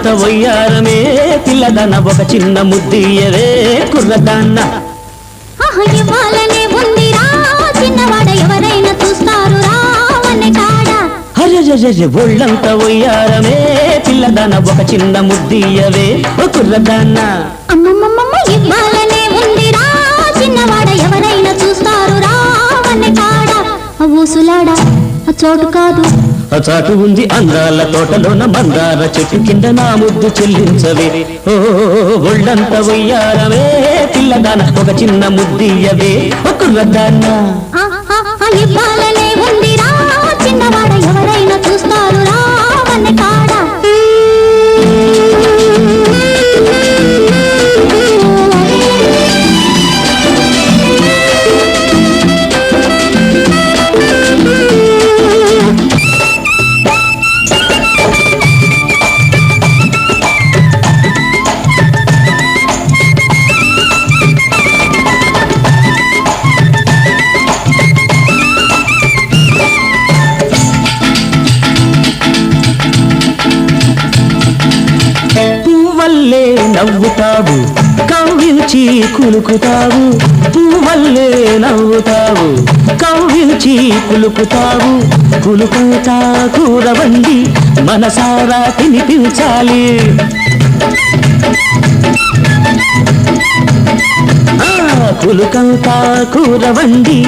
ఒళ్ళంత వయ్యారమే పిల్లదన ఒక చిన్న ముద్దియవే కుర్రదాన్న. ఒళ్ళంత వయ్యారమే పిల్లదన ఒక చిన్న ముద్దియవే ఓ కుర్రదాన్న. అమ్మమ్మమ్మ ఇవ్వాలనే ఉందిరా చిన్నవాడ ఎవరైనా చూస్తారు రావనే కాడ. ఆ ఊసులాడ ఆ చోటు కాదు. అచాటు ఉంది అందాల తోటలోన మందార చెట్టు కింద నా ముద్దు చెల్లించవే. ఓ ఒళ్ళంత వయ్యారవే పిల్లదాన ఒక చిన్న ముద్దియవే. ఓ కుర్రదాన్న పలుకుతావు పువ్వల్లే నవ్వుతావు కవ్వించి కులుకుతావు కులుకుంటా కూరవండి మనసారా తినిపించాలి. పులుకంతా కూరవండి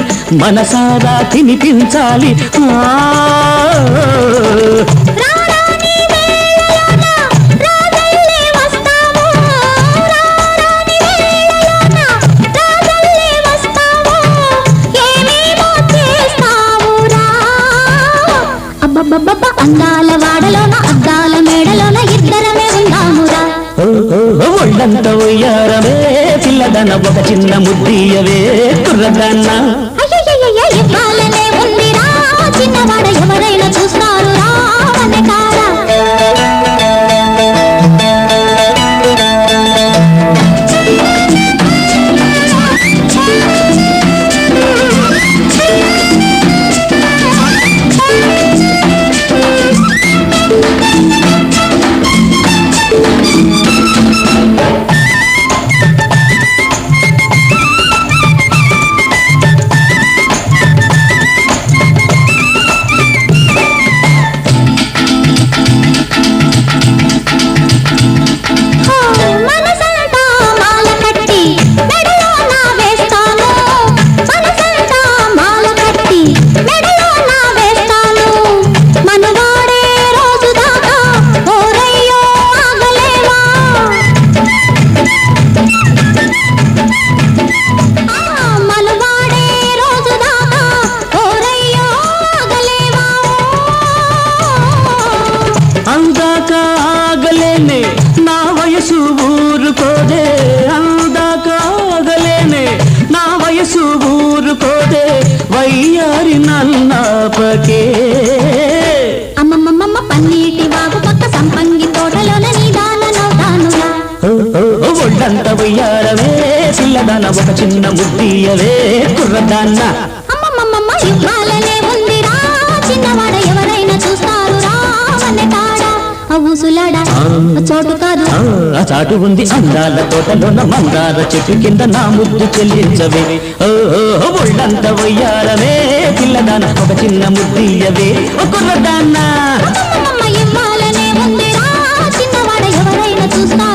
మనసారా తినిపించాలి. ఆ చిన్న ముద్దీయవే కుర్రదన్న అమ్మమ్మమ్మ పన్నీటి వాగు పక్క సంపంగి తోటలోన ఒళ్ళంత పిల్లదన ఒక చిన్న ముద్దియవే కుర్రదాన్న. అమ్మమ్మమ్మ ఇవ్వాలనే ఉందిరా చిన్నవాడ ఎవరైనా చూస్తారు చోటు కాదు. ఆ, ఆ చాటు ఉంది అందాల తోటలోన మందార చెట్టు కింద నా ముద్దు చెల్లించవే. ఓ ఒళ్ళంత వయ్యారమే పిల్లదాన ఒక చిన్న ముద్దియవే ఓ కుర్రదాన్న అమ్మమ్మమ్మ ఇవ్వాలనే ఉందిరా. చిన్నవాడ ఎవరైనా చూస్తా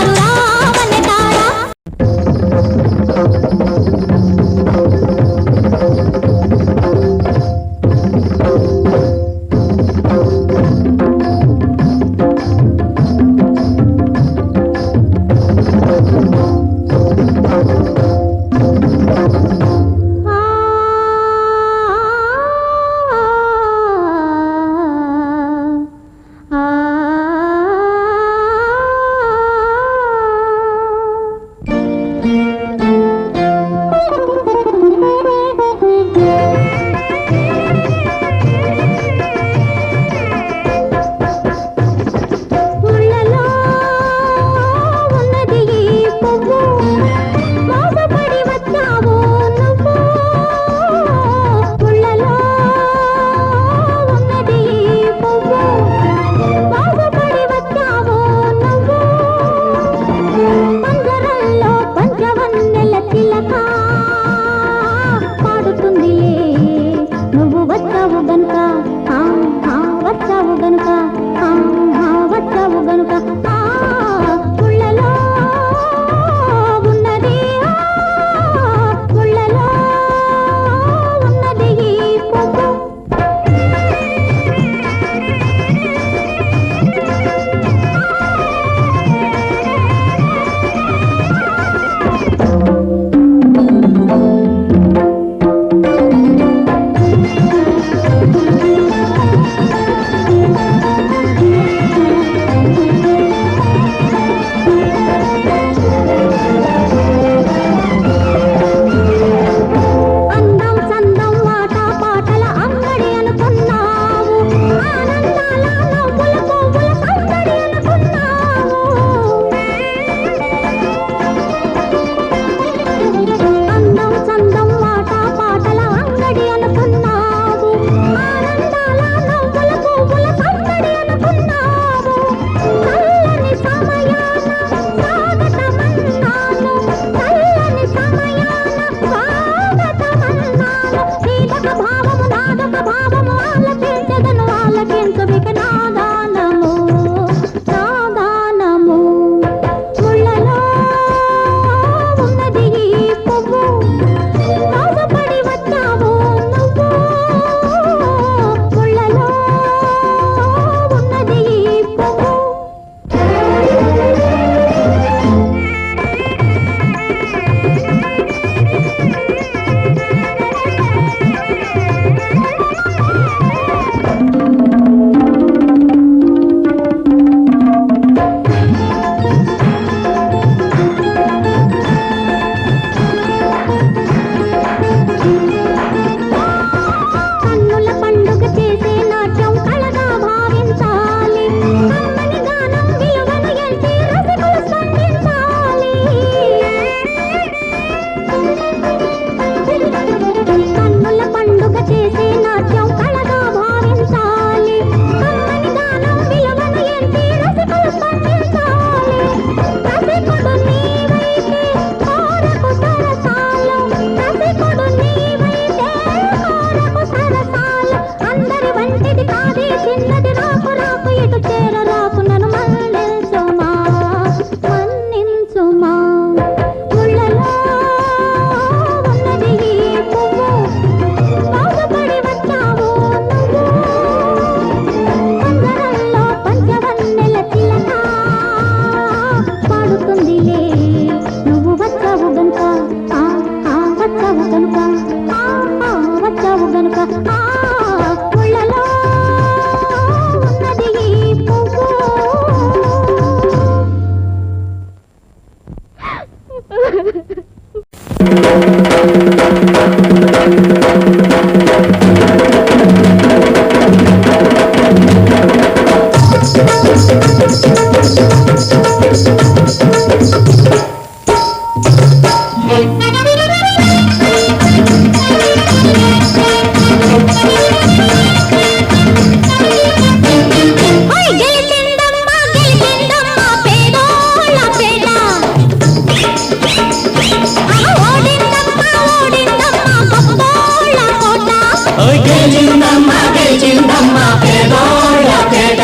గెలిచిందమ్మ గెలిచిందమ్మ పేదోళ్ళ పేట.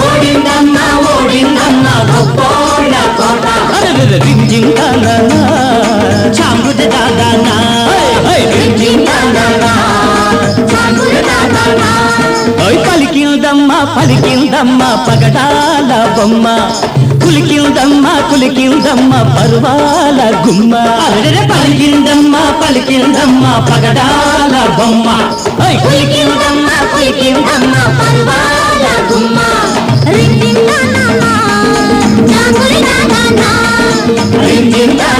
ఓడిందమ్మ ఓడిందమ్మ గొప్పోళ్ళ కోట. చాంబుద దాదానా? పలికిందమ్మ పలికిందమ్మ పగడాల బొమ్మ. కులికిందమ్మా కులికిందమ్మా పర్వాల గుమ్మ. పలికిందమ్మా పలికిందమ్మా పగడాల బొమ్మ. కులికిందమ్మా కులికిందమ్మా పర్వాల గుమ్మ. రింగిందా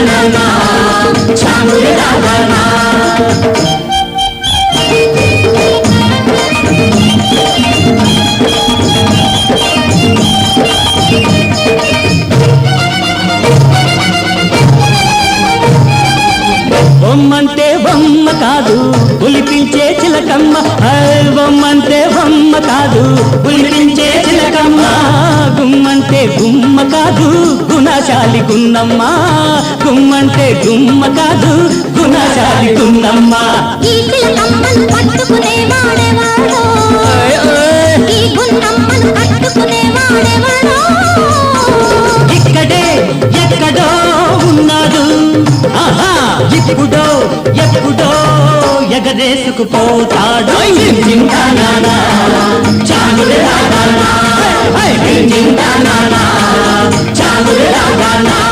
నా చాములి దాదా గుమ్మ కాదు గుణశాలి ఇక్కడే ఎక్కడో ఉన్నాడు. ఆహా ఎప్పుడో ఎప్పుడో ఎగరేసుకుపోతాడు. చాలు రావాలా చాందుడు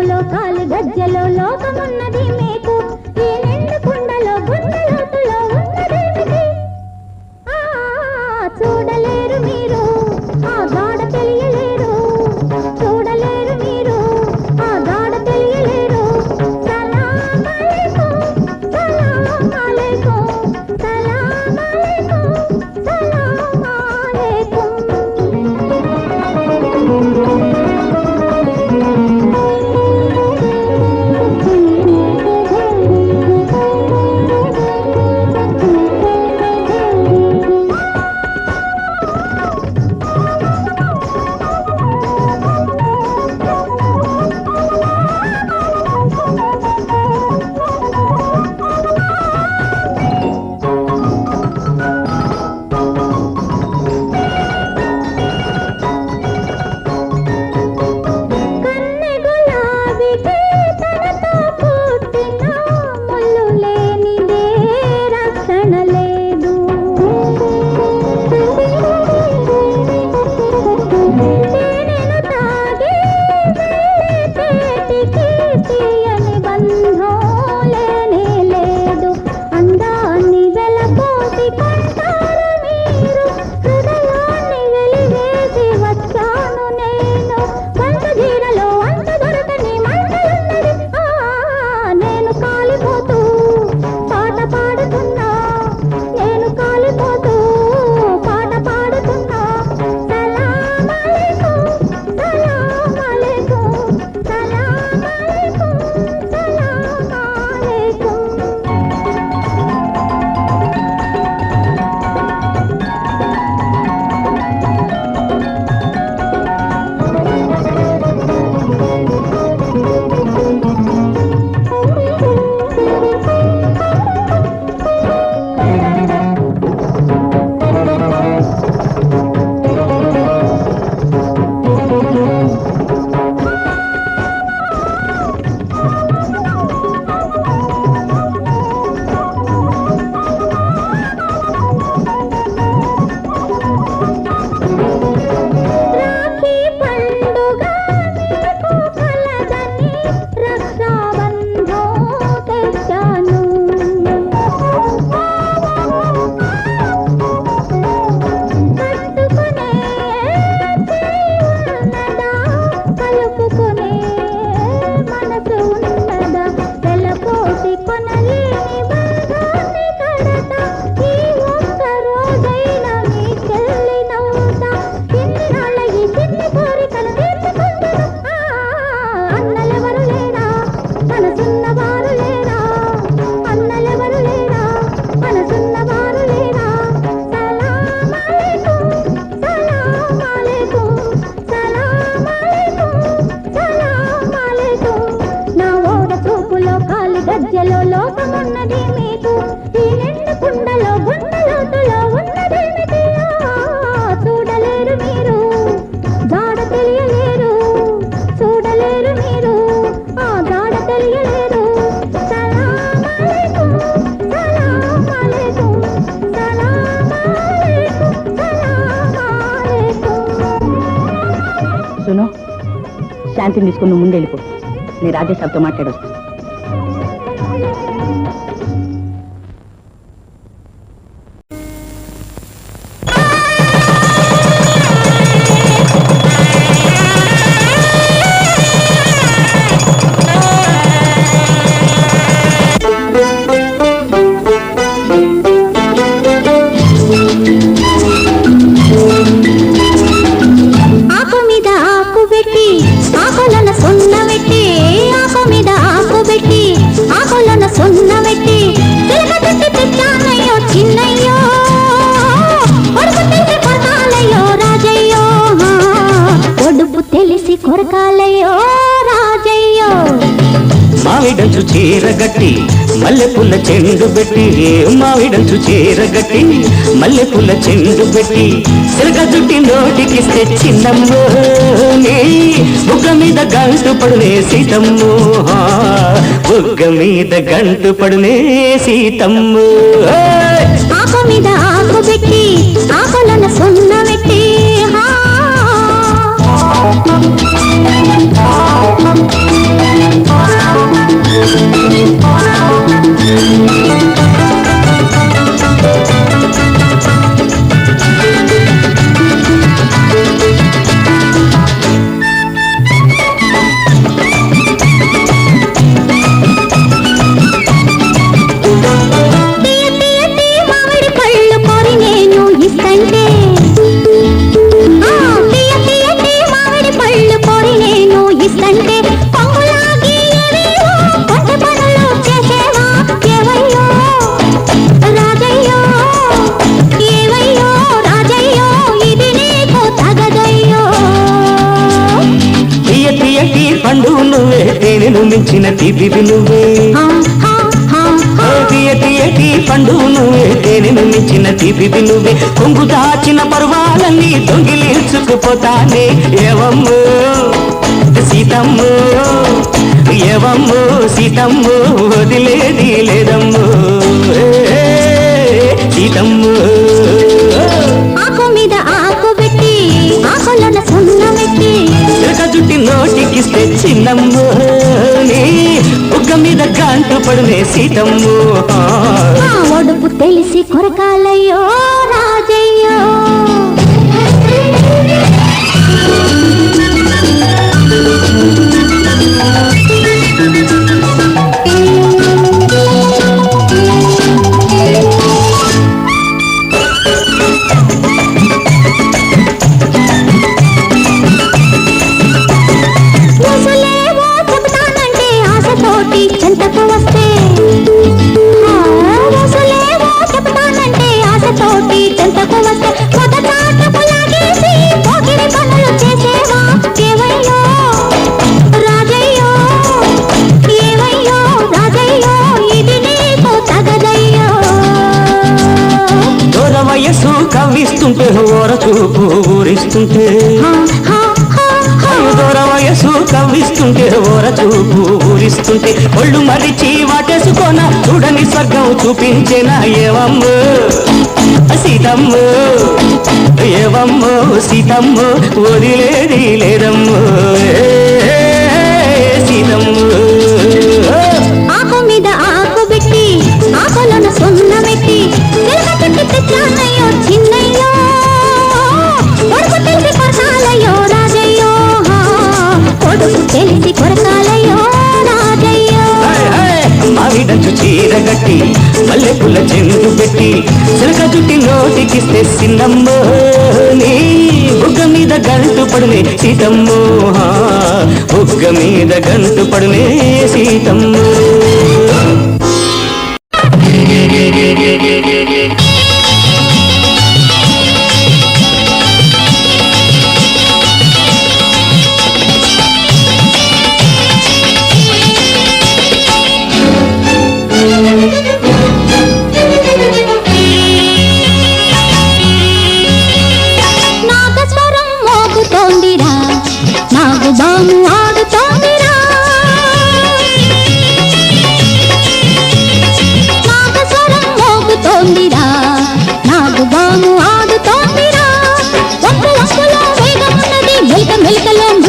లోకాలు గజ్జలో లోకమున్నది. శాంతిని తీసుకుని నువ్వు ముందు వెళ్ళిపో. నేను రాజేశాబ్తో మాట్లాడొస్తా. ఆకు చీరగట్టి మల్లెపూల చెండు పెట్టి మావిడంచు చీరగట్టి మల్లెపూల చెండు పెట్టి సిరగ జుట్టి నోటికిస్తే చిన్నమ్మో బుగ్గ మీద గంటు పడునే సీతమ్మో బుగ్గ మీద గంటు పడునే సీతమ్మో ఆకు మీద ఆకు పెట్టి ఆకులను సున్న పెట్టి హా. తీయ హా, హా. ఓ తీయ తీయటి పండు నువ్వే తేనెను మించిన తీపివి నువ్వే కొంగు దాచిన పర్వాలన్నీ దొంగిలించుకుపోతానే ఏవమ్మో సీతమ్మో ఏవమ్మో సీతమ్మో వదిలేది లేదమ్మో. సీతమ్మో. ఆకు మీద ఆకు పెట్టి ఆకులను సున్న పెట్టి. చిలక జుట్టి నోటికిస్తే చిన్నమ్మో. మీద గంటు పడునే సీతమ్మో. ఆ ఒడుపు తెలిసి కొరకాలయ్యో. దూర వయస్సు కవ్విస్తుంటే ఓర చూపు ఊరిస్తుంటే. దూర వయస్సు కవ్విస్తుంటే ఓర చూపు ఊరిస్తుంటే. ఒళ్ళు మరిచి వాటేసుకోన చూడని స్వర్గం చూపించేనా ఏవమ్మో సీతమ్మో ఏవమ్మో సీతమ్మో వదిలేది లేదమ్మో. సీతమ్మో. ఆకు మీద ఆకు పెట్టి ఆకులను తెలిసి కొరకాలయ్యో రాజయ్యో. కొడుకు తెలిసి కొరకాలయ్యో రాజయ్యో. మావిడంచు పెట్టి చిలక జుట్టి నోటికిస్తే సిన్నమ్మో నీ బుగ్గ మీద గంటు పడునే సీతమ్మో. బుగ్గ మీద గంటు పడునే సీతమ్మో. கலந்து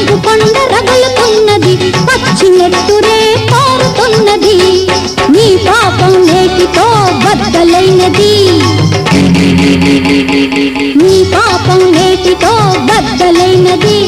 తెలుగు కొండ రగులుతున్నది పచ్చిమెట్టునే పారుతున్నది. నీ పాపం నేటితో బద్దలైనది. నీ పాపం నేటితో బద్దలైనది.